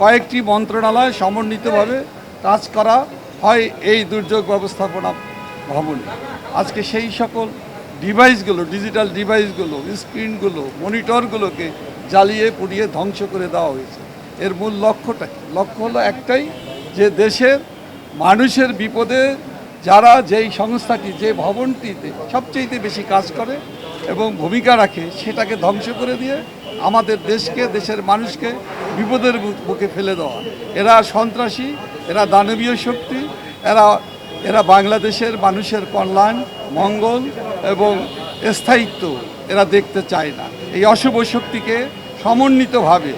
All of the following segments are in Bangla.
কয়েকটি মন্ত্রণালয় সমন্বিতভাবে কাজ করা হয় এই দুর্যোগ ব্যবস্থাপনা ভবনে। আজকে সেই সকল ডিভাইসগুলো, ডিজিটাল ডিভাইসগুলো, স্ক্রিনগুলো, মনিটরগুলোকে জ্বালিয়ে পুড়িয়ে ধ্বংস করে দেওয়া হয়েছে। এর মূল লক্ষ্যটা লক্ষ্য হলো একটাই, যে দেশের মানুষের বিপদে যারা যেই সংস্থাটি, যে ভবনটিতে সবচেয়ে বেশি কাজ করে এবং ভূমিকা রাখে, সেটাকে ধ্বংস করে দিয়ে আমাদের দেশকে, দেশের মানুষকে বিপদের মুখে ফেলে দেওয়া। এরা সন্ত্রাসী, এরা দানবীয় শক্তি, এরা এরা বাংলাদেশের মানুষের কল্যাণ, মঙ্গল এবং স্থায়িত্ব এরা দেখতে চায় না। এই অশুভ শক্তিকে সমন্বিতভাবে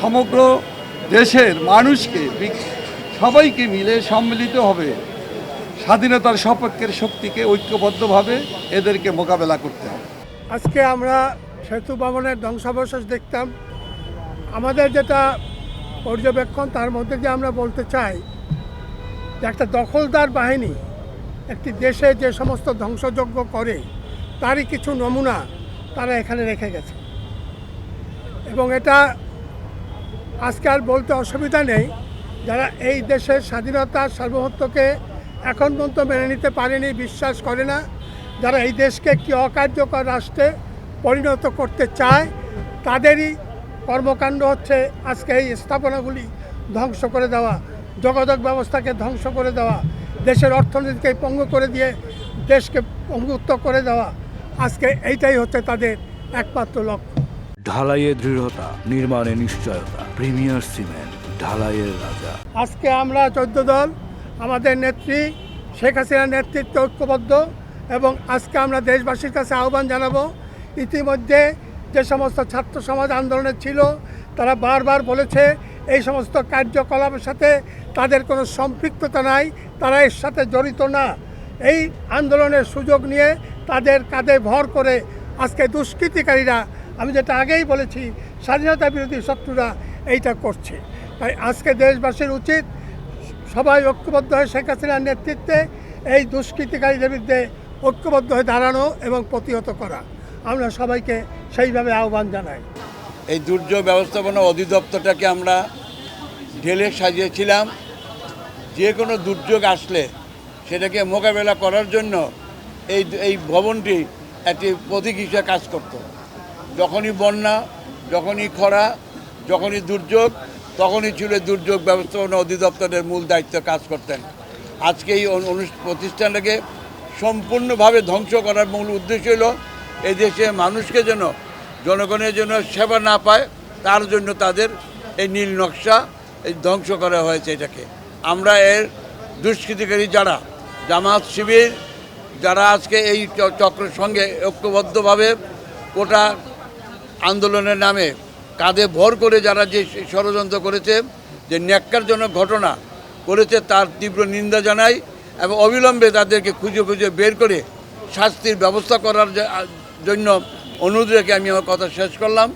সমগ্র দেশের মানুষকে সবাইকে মিলে সম্মিলিত হবে। স্বাধীনতার সপক্ষের শক্তিকে ঐক্যবদ্ধভাবে এদেরকে মোকাবেলা করতে হবে। আজকে আমরা সেতু ভবনের ধ্বংসাবশেষ দেখতাম। আমাদের যেটা পর্যবেক্ষণ, তার মধ্যে যে আমরা বলতে চাই যে একটা দখলদার বাহিনী একটি দেশে যে সমস্ত ধ্বংসযজ্ঞ করে, তারই কিছু নমুনা তারা এখানে রেখে গেছে। এবং এটা আজকে আর বলতে অসুবিধা নেই, যারা এই দেশের স্বাধীনতা সার্বভৌমত্বকে এখন পর্যন্ত মেনে নিতে পারেনি, বিশ্বাস করে না, যারা এই দেশকে একটি অকার্যকর রাষ্ট্রে পরিণত করতে চায়, তাদেরই কর্মকাণ্ড হচ্ছে আজকে এই স্থাপনাগুলি ধ্বংস করে দেওয়া যোগাযোগ ব্যবস্থাকে ধ্বংস করে দেওয়া দেশের অর্থনীতিকে পঙ্গু করে দিয়ে দেশকে পঙ্গুত্ব করে দেওয়া আজকে এইটাই হচ্ছে তাদের একমাত্র লক্ষ্য। ঢালাইয়ে দৃঢ়তা নির্মাণে নিশ্চয়তা প্রিমিয়ার সিমেন্ট ঢালাইয়ের রাজা। আজকে আমরা চোদ্দ দল আমাদের নেত্রী শেখ হাসিনার নেতৃত্বে ঐক্যবদ্ধ এবং আজকে আমরা দেশবাসীর কাছে আহ্বান জানাব ইতিমধ্যে যে সমস্ত ছাত্র সমাজ আন্দোলনে ছিল, তারা বারবার বলেছে, এই সমস্ত কার্যকলাপের সাথে তাদের কোনো সম্পৃক্ততা নাই, তারা এর সাথে জড়িত না। এই আন্দোলনের সুযোগ নিয়ে তাদের কাঁধে ভর করে আজকে দুষ্কৃতিকারীরা, আমি যেটা আগেই বলেছি, স্বাধীনতা বিরোধী শত্রুরা এইটা করছে। তাই আজকে দেশবাসীর উচিত সবাই ঐক্যবদ্ধ হয়ে শেখ হাসিনার নেতৃত্বে এই দুষ্কৃতিকারীদের বিরুদ্ধে ঐক্যবদ্ধ হয়ে দাঁড়ানো এবং প্রতিহত করা। আমরা সবাইকে সেইভাবে আহ্বান জানাই। এই দুর্যোগ ব্যবস্থাপনা অধিদপ্তরটাকে আমরা ঢেলে সাজিয়েছিলাম। যে কোনো দুর্যোগ আসলে সেটাকে মোকাবেলা করার জন্য এই এই ভবনটি একটি প্রতীক হিসেবে কাজ করত। যখনই বন্যা, যখনই খরা, যখনই দুর্যোগ, তখনই ছিল দুর্যোগ ব্যবস্থাপনা অধিদপ্তরের মূল দায়িত্ব কাজ করতেন। আজকে এই প্রতিষ্ঠানটাকে সম্পূর্ণভাবে ধ্বংস করার মূল উদ্দেশ্য হলো এই দেশে মানুষকে যেন, জনগণের জন্য সেবা না পায়, তার জন্য তাদের এই নীল নকশা এই ধ্বংস করা হয়েছে এটাকে। আমরা এর দুষ্কৃতিকারী যারা, জামাত শিবির, যারা আজকে এই চক্রের সঙ্গে ঐক্যবদ্ধভাবে ওটা আন্দোলনের নামে কাঁধে ভর করে যারা যে ষড়যন্ত্র করেছে, যে ন্যাক্কারজনক ঘটনা করেছে, তার তীব্র নিন্দা জানাই এবং অবিলম্বে তাদেরকে খুঁজে খুঁজে বের করে শাস্তির ব্যবস্থা করার জন্য অনুরোধ রেখে আমি আমার কথা শেষ করলাম।